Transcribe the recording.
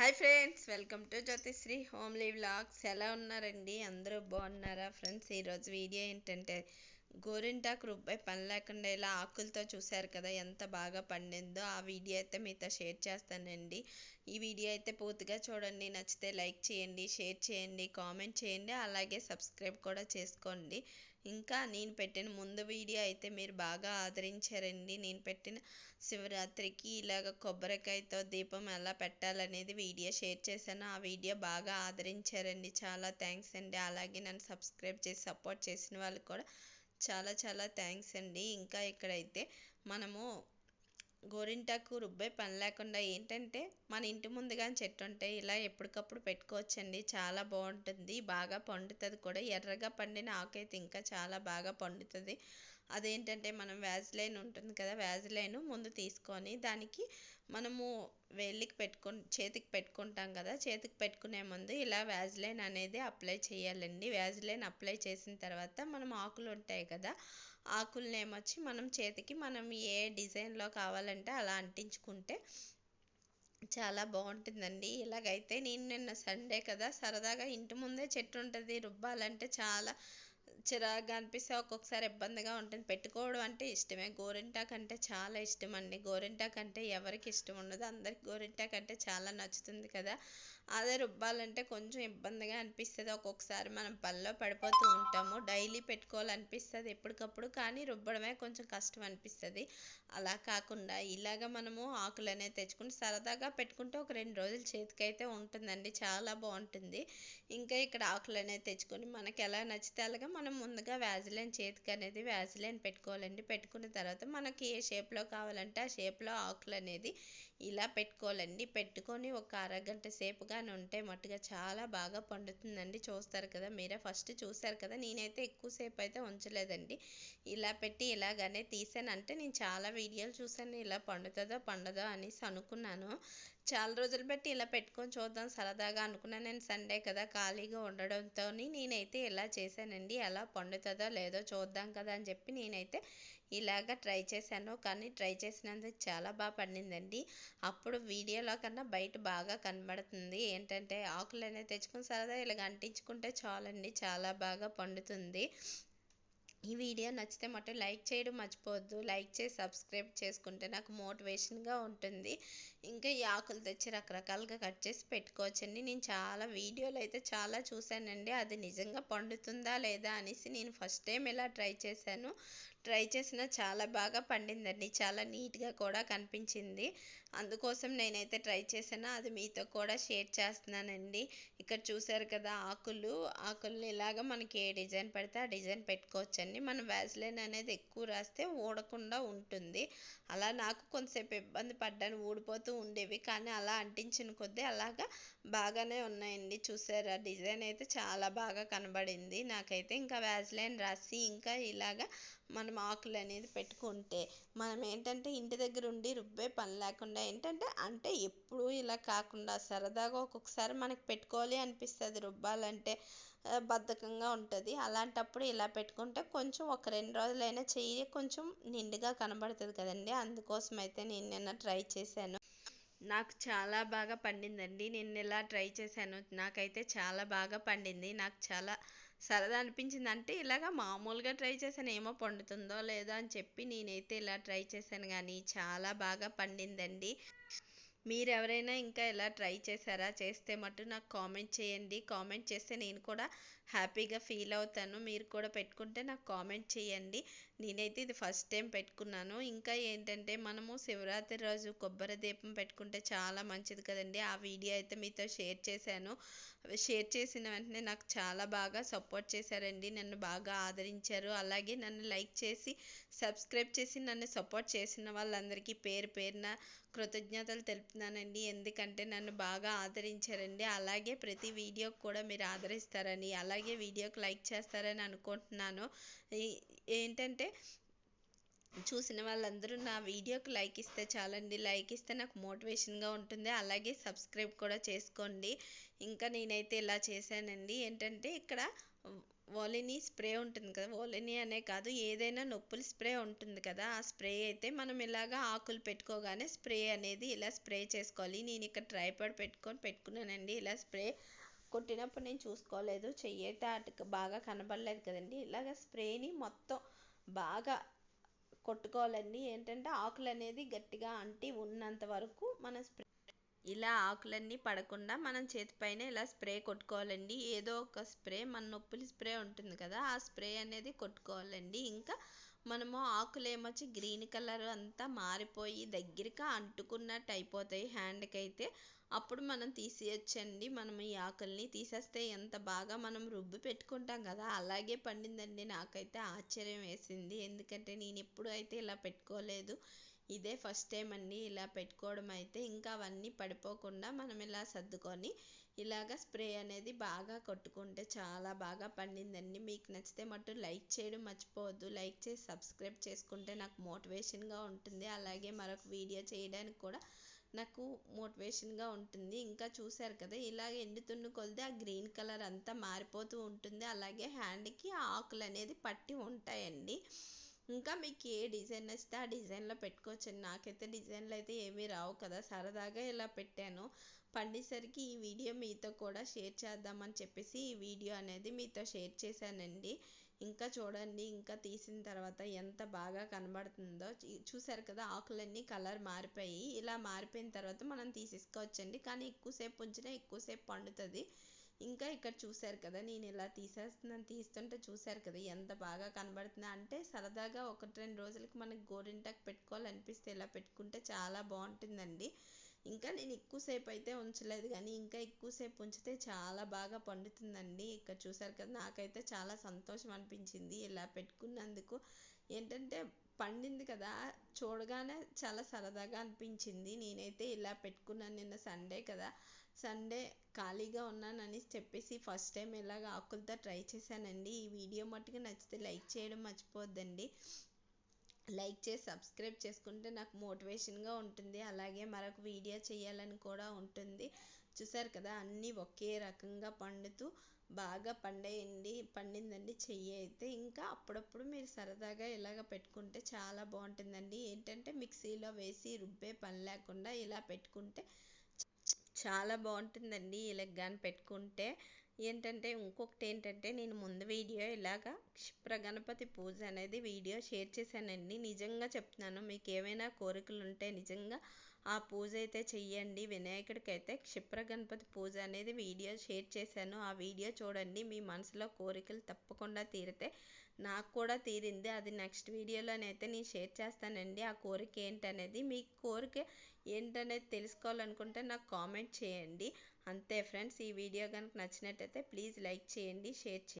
Hi friends welcome to Jyothishree homely vlogs. ఎలా ఉన్నారండి? అందరూ బాగున్నారా ఫ్రెండ్స్? ఈరోజు వీడియో ఏంటంటే గోరింటాకు రూపాయి పని లేకుండా ఇలా ఆకులతో చూశారు కదా ఎంత బాగా పండిందో ఆ వీడియో అయితే మీతో షేర్ చేస్తానండి. ఈ వీడియో అయితే పూర్తిగా చూడండి నచ్చితే లైక్ చేయండి షేర్ చేయండి కామెంట్ చేయండి అలాగే సబ్స్క్రైబ్ కూడా చేసుకోండి. ఇంకా నేను పెట్టిన ముందు వీడియో అయితే మీరు బాగా ఆదరించారండి. నేను పెట్టిన శివరాత్రికి ఇలాగ కొబ్బరికాయతో దీపం ఎలా పెట్టాలనేది వీడియో షేర్ చేశాను. ఆ వీడియో బాగా ఆదరించారండి. చాలా థ్యాంక్స్ అండి. అలాగే నన్ను సబ్స్క్రైబ్ చేసి సపోర్ట్ చేసిన వాళ్ళకి కూడా చాలా చాలా థ్యాంక్స్ అండి. ఇంకా ఇక్కడైతే మనము గోరింటాకు రుబ్బే పని లేకుండా ఏంటంటే మన ఇంటి ముందుగా చెట్టు ఉంటే ఇలా ఎప్పటికప్పుడు పెట్టుకోవచ్చండి. చాలా బాగుంటుంది. బాగా పండుతుంది కూడా. ఎర్రగా పండిన ఆకైతే ఇంకా చాలా బాగా పండుతుంది. అదేంటంటే మనం వ్యాజ్లైన్ ఉంటుంది కదా వ్యాజ్లైన్ ముందు తీసుకొని దానికి మనము వేలికి పెట్టుకు చేతికి పెట్టుకుంటాం కదా చేతికి పెట్టుకునే ముందు ఇలా వ్యాజ్లైన్ అనేది అప్లై చేయాలండి. వ్యాజ్లైన్ అప్లై చేసిన తర్వాత మనం ఆకులు ఉంటాయి కదా ఆకులనేమొచ్చి మనం చేతికి మనం ఏ డిజైన్లో కావాలంటే అలా అంటించుకుంటే చాలా బాగుంటుందండి. ఇలాగైతే నేను నిన్న సండే కదా సరదాగా ఇంటి ముందే చెట్టు ఉంటుంది రుబ్బాలంటే చాలా చిరాగ్గా అనిపిస్తే ఒక్కొక్కసారి ఇబ్బందిగా ఉంటుంది. పెట్టుకోవడం అంటే ఇష్టమే. గోరింటాకు అంటే చాలా ఇష్టం అండి గోరింటాకు అంటే ఎవరికి ఇష్టం ఉండదు. అందరికి గోరింటాకు అంటే చాలా నచ్చుతుంది కదా. అదే రుబ్బాలంటే కొంచెం ఇబ్బందిగా అనిపిస్తుంది. ఒక్కొక్కసారి మనం పనిలో పడిపోతూ ఉంటాము. డైలీ పెట్టుకోవాలనిపిస్తుంది ఎప్పటికప్పుడు. కానీ రుబ్బడమే కొంచెం కష్టం అనిపిస్తుంది. అలా కాకుండా ఇలాగ మనము ఆకులు అనేది తెచ్చుకుని సరదాగా పెట్టుకుంటే ఒక రెండు రోజులు చేతికైతే ఉంటుందండి. చాలా బాగుంటుంది. ఇంకా ఇక్కడ ఆకులు అనేది తెచ్చుకొని మనకి ఎలా నచ్చితే అలాగా మనం ముందుగా వ్యాజిలైన్ చేతికి అనేది వ్యాజిలైన్ పెట్టుకోవాలండి. పెట్టుకున్న తర్వాత మనకి ఏ షేప్లో కావాలంటే ఆ షేప్లో ఆకులు అనేది ఇలా పెట్టుకోవాలండి. పెట్టుకొని ఒక అరగంట సేపు కానీ ఉంటే మట్టుగా చాలా బాగా పండుతుందండి. చూస్తారు కదా మీరే ఫస్ట్ చూసారు కదా నేనైతే ఎక్కువసేపు అయితే ఉంచలేదండి. ఇలా పెట్టి ఇలాగనే తీసాను. అంటే నేను చాలా వీడియోలు చూసాను ఇలా పండుతుందో పండదో అనేసి అనుకున్నాను. చాలా రోజులు బట్టి ఇలా పెట్టుకొని చూద్దాం సరదాగా అనుకున్నాను. నేను సండే కదా ఖాళీగా ఉండడంతో నేనైతే ఇలా చేశానండి. ఎలా పండుతుందో లేదో చూద్దాం కదా అని చెప్పి నేనైతే ఇలాగ ట్రై చేశాను కానీ ట్రై చేసినందుకు చాలా బాగా పండిందండి. అప్పుడు వీడియోలో కన్నా బయట బాగా కనబడుతుంది. ఏంటంటే ఆకులు అనేది తెచ్చుకుని సరదా ఇలాగ అంటించుకుంటే చాలండి చాలా బాగా పండుతుంది. ఈ వీడియో నచ్చితే మటు లైక్ చేయడం మర్చిపోవద్దు. లైక్ చేసి సబ్స్క్రైబ్ చేసుకుంటే నాకు మోటివేషన్గా ఉంటుంది. ఇంకా ఈ ఆకులు తెచ్చి రకరకాలుగా కట్ చేసి పెట్టుకోవచ్చండి. నేను చాలా వీడియోలు అయితే చాలా చూశానండి. అది నిజంగా పండుతుందా లేదా అనేసి నేను ఫస్ట్ టైం ఇలా ట్రై చేశాను. ట్రై చేసిన చాలా బాగా పండిందండి. చాలా నీట్గా కూడా కనిపించింది. అందుకోసం నేనైతే ట్రై చేశాను. అది మీతో కూడా షేర్ చేస్తున్నానండి. ఇక్కడ చూసారు కదా ఆకులు. ఆకుల్ని ఇలాగ మనకి ఏ డిజైన్ పడితే ఆ డిజైన్ పెట్టుకోవచ్చండి. మనం వ్యాజ్లైన్ అనేది ఎక్కువ రాస్తే ఊడకుండా ఉంటుంది. అలా నాకు కొంతసేపు ఇబ్బంది పడ్డాను. ఊడిపోతూ ఉండేవి. కానీ అలా అంటించిన కొద్దీ అలాగా బాగానే ఉన్నాయండి. చూసారా డిజైన్ అయితే చాలా బాగా కనబడింది. నాకైతే ఇంకా వ్యాజ్లైన్ రాసి ఇంకా ఇలాగా మనం ఆకులు అనేది పెట్టుకుంటే మనం ఏంటంటే ఇంటి దగ్గర ఉండి రుబ్బే పని లేకుండా ఏంటంటే అంటే ఎప్పుడు ఇలా కాకుండా సరదాగా ఒక్కొక్కసారి మనకి పెట్టుకోవాలి అనిపిస్తుంది. రుబ్బాలంటే బద్ధకంగా ఉంటుంది. అలాంటప్పుడు ఇలా పెట్టుకుంటే కొంచెం ఒక రెండు రోజులైనా చెయ్యి కొంచెం నిండుగా కనబడుతుంది కదండి. అందుకోసం అయితే నేను నిన్న ట్రై చేశాను. నాకు చాలా బాగా పండిందండి. నేను ఇలా ట్రై చేశాను నాకైతే చాలా బాగా పండింది. నాకు చాలా సరదా అనిపించింది. అంటే ఇలాగ మామూలుగా ట్రై చేశాను ఏమో పండుతుందో లేదో అని చెప్పి నేనైతే ఇలా ట్రై చేశాను కానీ చాలా బాగా పండిందండి. మీరు ఎవరైనా ఇంకా ఇలా ట్రై చేశారా? చేస్తే మటు నాకు కామెంట్ చేయండి. కామెంట్ చేస్తే నేను కూడా హ్యాపీగా ఫీల్ అవుతాను. మీరు కూడా పెట్టుకుంటే నాకు కామెంట్ చేయండి. నేనైతే ఇది ఫస్ట్ టైం పెట్టుకున్నాను. ఇంకా ఏంటంటే మనము శివరాత్రి రోజు కొబ్బరి దీపం పెట్టుకుంటే చాలా మంచిది కదండి. ఆ వీడియో అయితే మీతో షేర్ చేశాను. షేర్ చేసిన వెంటనే నాకు చాలా బాగా సపోర్ట్ చేశారండి. నన్ను బాగా ఆదరించారు. అలాగే నన్ను లైక్ చేసి సబ్స్క్రైబ్ చేసి నన్ను సపోర్ట్ చేసిన వాళ్ళందరికీ పేరు పేరున కృతజ్ఞతలు తెలుపుతున్నానండి. ఎందుకంటే నన్ను బాగా ఆదరించారండి. అలాగే ప్రతి వీడియోకి కూడా మీరు ఆదరిస్తారని అలాగే వీడియోకి లైక్ చేస్తారని అనుకుంటున్నాను. ఏంటంటే చూసిన వాళ్ళందరూ నా వీడియోకి లైక్ ఇస్తే చాలండి. లైక్ ఇస్తే నాకు మోటివేషన్గా ఉంటుంది. అలాగే సబ్స్క్రైబ్ కూడా చేసుకోండి. ఇంకా నేనైతే ఇలా చేశానండి. ఏంటంటే ఇక్కడ ఓలిని స్ప్రే ఉంటుంది కదా ఓలిని అనే కాదు ఏదైనా నొప్పుల స్ప్రే ఉంటుంది కదా ఆ స్ప్రే అయితే మనం ఇలాగా ఆకులు పెట్టుకోగానే స్ప్రే అనేది ఇలా స్ప్రే చేసుకోవాలి. నేను ఇక్కడ ట్రైపాడ్ పెట్టుకొని పెట్టుకున్నానండి. ఇలా స్ప్రే కొట్టినప్పుడు నేను చూసుకోలేదు. చెయ్యి అయితే అటు బాగా కనబడలేదు కదండి. ఇలాగ స్ప్రేని మొత్తం బాగా కొట్టుకోవాలండి. ఏంటంటే ఆకులు అనేది గట్టిగా అంటి ఉన్నంత వరకు మన స్ప్రే ఇలా ఆకులన్నీ పడకుండా మనం చేతిపైన ఇలా స్ప్రే కొట్టుకోవాలండి. ఏదో ఒక స్ప్రే మన నొప్పుల స్ప్రే ఉంటుంది కదా ఆ స్ప్రే అనేది కొట్టుకోవాలండి. ఇంకా మనము ఆకులు ఏమొచ్చి గ్రీన్ కలర్ అంతా మారిపోయి దగ్గరగా అంటుకున్నట్టు అయిపోతాయి హ్యాండ్కి అయితే అప్పుడు మనం తీసేయచ్చండి. మనం ఈ ఆకుల్ని తీసేస్తే ఎంత బాగా మనం రుబ్బి పెట్టుకుంటాం కదా అలాగే పండిందండి. నాకైతే ఆశ్చర్యం వేసింది. ఎందుకంటే నేను ఎప్పుడు అయితే ఇలా పెట్టుకోలేదు. ఇదే ఫస్ట్ టైం అండి ఇలా పెట్టుకోవడం అయితే ఇంకా అవన్నీ పడిపోకుండా మనం ఇలా సర్దుకొని ఇలాగ స్ప్రే అనేది బాగా కొట్టుకుంటే చాలా బాగా పండిందండి. మీకు నచ్చితే మటు లైక్ చేయడం మర్చిపోవద్దు. లైక్ చేసి సబ్స్క్రైబ్ చేసుకుంటే నాకు మోటివేషన్గా ఉంటుంది. అలాగే మరొక వీడియో చేయడానికి కూడా నాకు మోటివేషన్గా ఉంటుంది. ఇంకా చూశారు కదా ఇలాగ ఎండుతున్న కొలిది ఆ గ్రీన్ కలర్ అంతా మారిపోతూ ఉంటుంది. అలాగే హ్యాండ్కి ఆకులు అనేది పట్టి ఉంటాయండి. ఇంకా మీకు ఏ డిజైన్ నచ్చితే ఆ డిజైన్లో పెట్టుకోవచ్చండి. నాకైతే డిజైన్లు అయితే ఏమీ రావు కదా. సరదాగా ఇలా పెట్టాను. పండేసరికి ఈ వీడియో మీతో కూడా షేర్ చేద్దామని చెప్పేసి ఈ వీడియో అనేది మీతో షేర్ చేశానండి. ఇంకా చూడండి ఇంకా తీసిన తర్వాత ఎంత బాగా కనబడుతుందో. చూసారు కదా ఆకులన్నీ కలర్ మారిపోయి. ఇలా మారిపోయిన తర్వాత మనం తీసేసుకోవచ్చండి. కానీ ఎక్కువసేపు ఉంచినా ఎక్కువసేపు పండుతుంది. ఇంకా ఇక్కడ చూశారు కదా నేను ఇలా తీసేస్తున్నాను తీస్తుంటే చూశారు కదా ఎంత బాగా కనబడుతుందో అంటే సరదాగా ఒకటి రెండు రోజులకి మనకి గోరింటాకు పెట్టుకోవాలనిపిస్తే ఇలా పెట్టుకుంటే చాలా బాగుంటుందండి. ఇంకా నేను ఎక్కువసేపు అయితే ఉంచలేదు కానీ ఇంకా ఎక్కువసేపు ఉంచితే చాలా బాగా పండుతుందండి. ఇక్కడ చూసారు కదా నాకైతే చాలా సంతోషం అనిపించింది ఇలా పెట్టుకున్నందుకు. ఏంటంటే పండింది కదా చూడగానే చాలా సరదాగా అనిపించింది. నేనైతే ఇలా పెట్టుకున్నాను నిన్న సండే కదా. సండే ఖాళీగా ఉన్నానని చెప్పేసి ఫస్ట్ టైం ఇలాగ ఆకులతో ట్రై చేశానండి. ఈ వీడియో మట్టుకు నచ్చితే లైక్ చేయడం మర్చిపోద్దండి లైక్ చేసి సబ్స్క్రైబ్ చేసుకుంటే నాకు మోటివేషన్గా ఉంటుంది. అలాగే మరొక వీడియో చేయాలని కూడా ఉంటుంది. చూసారు కదా అన్నీ ఒకే రకంగా పండుతూ బాగా పండేయండి పండిందండి చెయ్యి అయితే. ఇంకా అప్పుడప్పుడు మీరు సరదాగా ఇలాగ పెట్టుకుంటే చాలా బాగుంటుందండి. ఏంటంటే మిక్సీలో వేసి రుబ్బే పని లేకుండా ఇలా పెట్టుకుంటే చాలా బాగుంటుందండి. ఇలా కానీ పెట్టుకుంటే ఏంటంటే ఇంకొకటి ఏంటంటే నేను ముందు వీడియో ఇలాగా క్షిప్ర గణపతి పూజ అనేది వీడియో షేర్ చేశానండి. నిజంగా చెప్తున్నాను మీకు ఏమైనా కోరికలు ఉంటే నిజంగా ఆ పూజ అయితే చెయ్యండి. వినాయకుడికి అయితే క్షిప్ర గణపతి పూజ అనేది వీడియో షేర్ చేశాను. ఆ వీడియో చూడండి మీ మనసులో కోరికలు తప్పకుండా తీరితే నాకు కూడా తీరింది. అది నెక్స్ట్ వీడియోలోనైతే నేను షేర్ చేస్తానండి. ఆ కోరిక ఏంటనేది మీ కోరిక ఏంటనేది తెలుసుకోవాలనుకుంటే నాకు కామెంట్ చేయండి. అంతే ఫ్రెండ్స్ ఈ వీడియో కనుక నచ్చినట్టయితే ప్లీజ్ లైక్ చేయండి షేర్ చేయండి.